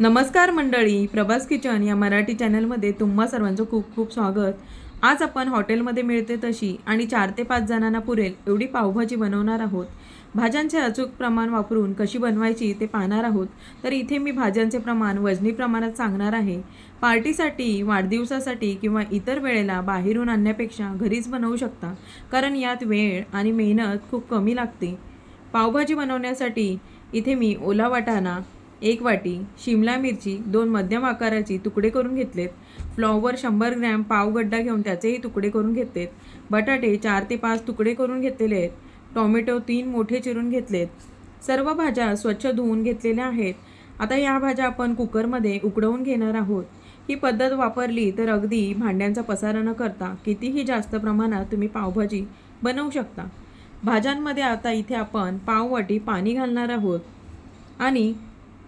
नमस्कार मंडळी प्रभास किचन या मराठी चॅनलमध्ये तुम्हा सर्वांचं खूप खूप स्वागत. आज आपण हॉटेलमध्ये मिळते तशी आणि चार ते पाच जणांना पुरेल एवढी पावभाजी बनवणार आहोत. भाज्यांचे अचूक प्रमाण वापरून कशी बनवायची ते पाहणार आहोत. तर इथे मी भाज्यांचे प्रमाण वजनी प्रमाणात सांगणार आहे. पार्टीसाठी वाढदिवसासाठी किंवा इतर वेळेला बाहेरून आणण्यापेक्षा घरीच बनवू शकता कारण यात वेळ आणि मेहनत खूप कमी लागते. पावभाजी बनवण्यासाठी इथे मी ओला वाटाणा एक वाटी शिमला मिरची दोन मध्यम आकाराची तुकडे करून घेतलेत. फ्लॉवर शंभर ग्रॅम पावगड्डा घेऊन त्याचेही तुकडे करून घेतलेत. बटाटे चार ते पाच तुकडे करून घेतलेले आहेत. टोमॅटो तीन मोठे चिरून घेतलेत. सर्व भाज्या स्वच्छ धुवून घेतलेल्या आहेत. आता या भाज्या आपण कुकरमध्ये उकडवून घेणार आहोत. ही पद्धत वापरली तर अगदी भांड्यांचा पसारा न करता कितीही जास्त प्रमाणात तुम्ही पावभाजी बनवू शकता. भाज्यांमध्ये आता इथे आपण पाववाटी पाणी घालणार आहोत. आणि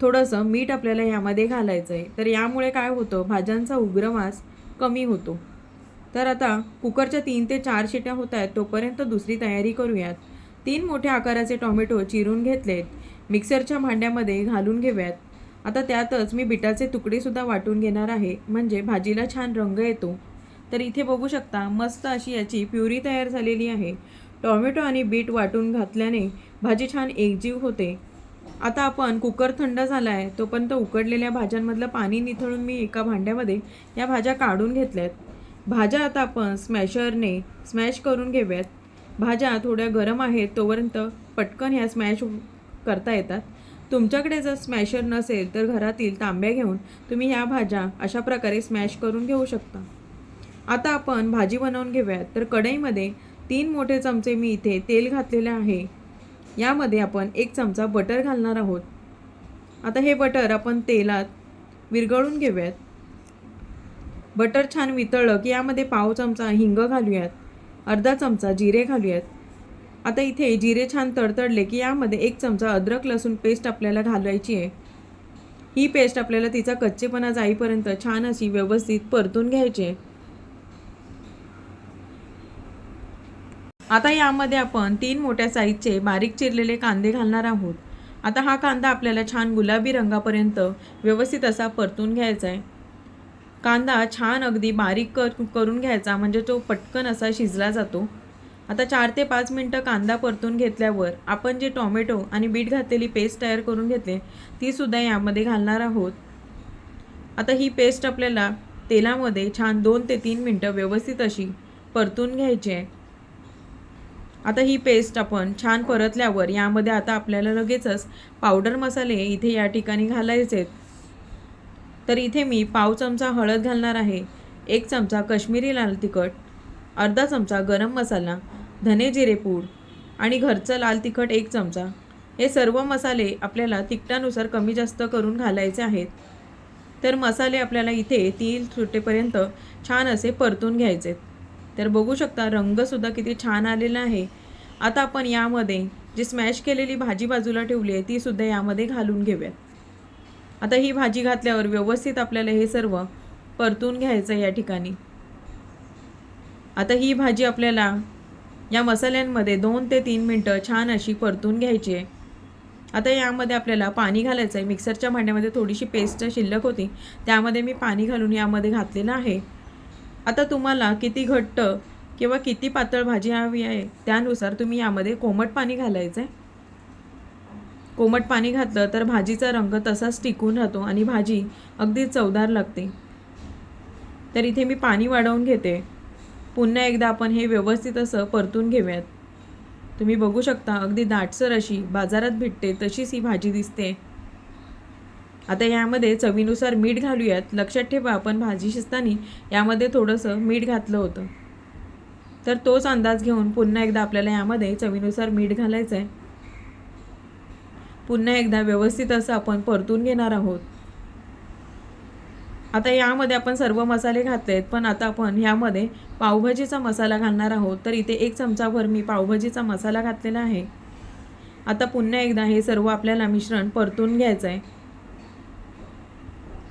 थोडंसं मीठ आपल्याला यामध्ये घालायचं आहे तर यामुळे काय होतं? भाज्यांचा उग्रवास कमी होतो. तर आता कुकरच्या तीन ते चार शिट्या होत आहेत. तोपर्यंत दुसरी तयारी करूयात. तीन मोठ्या आकाराचे टोमॅटो चिरून घेतलेत. मिक्सरच्या भांड्यामध्ये घालून घेऊयात. आता त्यातच मी बिटाचे तुकडेसुद्धा वाटून घेणार आहे. म्हणजे भाजीला छान रंग येतो. तर इथे बघू शकता मस्त अशी याची प्युरी तयार झालेली आहे. टोमॅटो आणि बीट वाटून घातल्याने भाजी छान एकजीव होते. आता आपण कुकर थंड झाला आहे तोपर्यंत उकडलेल्या भाज्यांमधलं पाणी निथळून मी एका भांड्यामध्ये या भाज्या काढून घेतल्यात. भाज्या आता आपण स्मॅशरने स्मॅश करून घेऊयात. भाज्या थोड्या गरम आहेत तोपर्यंत पटकन ह्या स्मॅश करता येतात. तुमच्याकडे जर स्मॅशर नसेल तर घरातील तांब्या घेऊन तुम्ही ह्या भाज्या अशा प्रकारे स्मॅश करून घेऊ शकता. आता आपण भाजी बनवून घेऊयात. तर कढईमध्ये तीन मोठे चमचे मी इथे तेल घातलेले आहे. यामध्ये आपण एक चमचा बटर घालणार आहोत. आता हे बटर आपण तेलात विरघळून घेऊयात. बटर छान वितळलं की यामध्ये पाव चमचा हिंग घालूयात. अर्धा चमचा जिरे घालूयात. आता इथे जिरे छान तडतडले की यामध्ये एक चमचा अद्रक लसूण पेस्ट आपल्याला घालायची आहे. ही पेस्ट आपल्याला तिचा कच्चेपणा जाईपर्यंत छान अशी व्यवस्थित परतून घ्यायची आहे. आता यामध्ये आपण तीन मोठ्या साईजचे बारीक चिरलेले कांदे घालणार आहोत. आता हा कांदा आपल्याला छान गुलाबी रंगापर्यंत व्यवस्थित असा परतून घ्यायचा आहे कांदा छान अगदी बारीक कर करून घ्यायचा म्हणजे तो पटकन असा शिजला जातो. आता चार ते पाच मिनटं कांदा परतून घेतल्यावर आपण जे टोमॅटो आणि बीट घातलेली पेस्ट तयार करून घेतली तीसुद्धा यामध्ये घालणार आहोत. आता ही पेस्ट आपल्याला तेलामध्ये छान दोन ते तीन मिनटं व्यवस्थित अशी परतून घ्यायची आहे आता ही पेस्ट आपण छान परतल्यावर यामध्ये आता आपल्याला लगेचच पावडर मसाले इथे या ठिकाणी घालायचे आहेत. तर इथे मी पाव चमचा हळद घालणार आहे एक चमचा कश्मीरी लाल तिखट अर्धा चमचा गरम मसाला धने जिरे पूड आणि घरचं लाल तिखट एक चमचा. हे सर्व मसाले आपल्याला तिखटानुसार कमी जास्त करून घालायचे आहेत. तर मसाले आपल्याला इथे तीन सुटेपर्यंत छान असे परतून घ्यायचे तर बघू शकता रंगसुद्धा किती छान आलेला आहे. आता आपण यामध्ये जी स्मॅश केलेली भाजी बाजूला ठेवली आहे तीसुद्धा यामध्ये घालून घेऊयात. आता ही भाजी घातल्यावर व्यवस्थित आपल्याला हे सर्व परतून घ्यायचं या ठिकाणी. आता ही भाजी आपल्याला या मसाल्यांमध्ये दोन ते तीन मिनटं छान अशी परतून घ्यायची आहे. आता यामध्ये आपल्याला पाणी घालायचं आहे मिक्सरच्या भांड्यामध्ये थोडीशी पेस्ट शिल्लक होती. त्यामध्ये मी पाणी घालून यामध्ये घातलेलं आहे. आता तुम्हाला किती घट्ट किंवा किती पातळ भाजी हवी आहे त्यानुसार तुम्ही यामध्ये कोमट पाणी घालायचं आहे कोमट पाणी घातलं तर भाजीचा रंग तसाच टिकून राहतो आणि भाजी अगदी चवदार लागते. तर इथे मी पाणी वाढवून घेते. पुन्हा एकदा आपण हे व्यवस्थित असं परतून घेऊयात. तुम्ही बघू शकता अगदी दाटसर अशी बाजारात भेटते तशीच ही भाजी दिसते. आता यामध्ये चवीनुसार मीठ घालूयात. लक्षात ठेवा आपण भाजी शिजताना यामध्ये थोडंसं मीठ घातलं होतं. तर तोच अंदाज घेऊन पुन्हा एकदा आपल्याला यामध्ये चवीनुसार मीठ घालायचं आहे पुन्हा एकदा व्यवस्थित असं आपण परतून घेणार आहोत. आता यामध्ये आपण सर्व मसाले घातले आहेत पण आता आपण ह्यामध्ये पावभाजीचा मसाला घालणार आहोत. तर इथे एक चमचाभर मी पावभाजीचा मसाला घातलेला आहे. आता पुन्हा एकदा हे सर्व आपल्याला मिश्रण परतून घ्यायचं आहे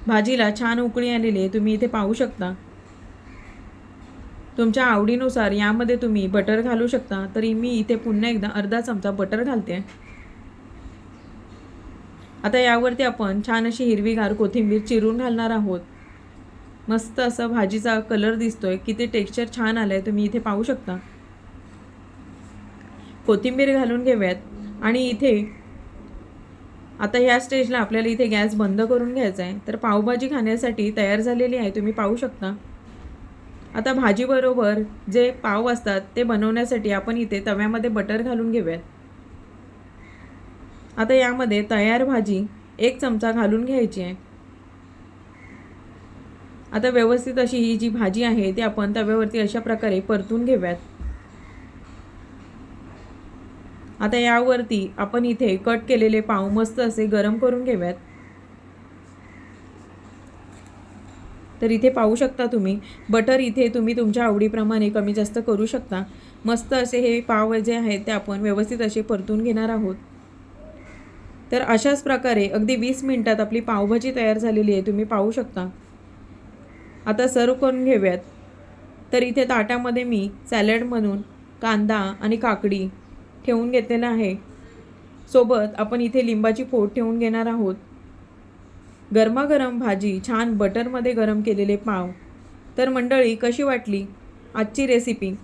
भाजीला छान उकळी आलेली आहे तुम्ही इथे पाहू शकता. तुमच्या आवडीनुसार यामध्ये तुम्ही बटर घालू शकता तरी मी इथे पुन्हा एकदा अर्धा चमचा बटर घालते. आता यावरती आपण छान अशी हिरवीगार कोथिंबीर चिरून घालणार आहोत. मस्त असं भाजीचा कलर दिसतोय किती टेक्स्चर छान आलं आहे तुम्ही इथे पाहू शकता. कोथिंबीर घालून घेऊयात. आणि इथे आता ह्या स्टेजला आपल्याला इथे गॅस बंद करून घ्यायचा आहे. तर पावभाजी खाण्यासाठी तयार झालेली आहे. तुम्ही पाहू शकता. आता भाजीबरोबर जे पाव असतात ते बनवण्यासाठी आपण इथे तव्यामध्ये बटर घालून घेऊयात. आता यामध्ये तयार भाजी एक चमचा घालून घ्यायची आहे. आता व्यवस्थित अशी ही जी भाजी आहे ती आपण तव्यावरती अशा प्रकारे परतून घेऊयात. आता यावरती आपण इथे कट केलेले पाव मस्त असे गरम करून घेऊयात. तर इथे पाहू शकता तुम्ही बटर इथे तुम्ही तुमच्या आवडीप्रमाणे कमी जास्त करू शकता. मस्त असे हे पाव जे आहेत ते आपण व्यवस्थित असे परतून घेणार आहोत. तर अशाच प्रकारे अगदी वीस मिनटात आपली पावभाजी तयार झालेली आहे तुम्ही पाहू शकता. आता सर्व करून घेऊयात. तर इथे ताटामध्ये मी सॅलड म्हणून कांदा आणि काकडी ठेवून घेतलेला आहे सोबत आपण इथे लिंबाची फोड ठेवून घेणार आहोत. गरमागरम भाजी छान बटरमध्ये गरम केलेले पाव. तर मंडळी कशी वाटली? आजची रेसिपी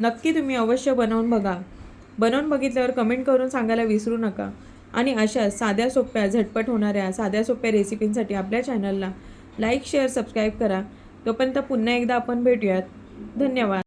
नक्की तुम्ही अवश्य बनवून बघा. बनवून बघितल्यावर कमेंट करून सांगायला विसरू नका. आणि अशा साध्या सोप्या झटपट होणाऱ्या साध्या सोप्या रेसिपींसाठी आपल्या चॅनलला लाईक शेअर सबस्क्राईब करा. तोपर्यंत पुन्हा एकदा आपण भेटूयात. धन्यवाद.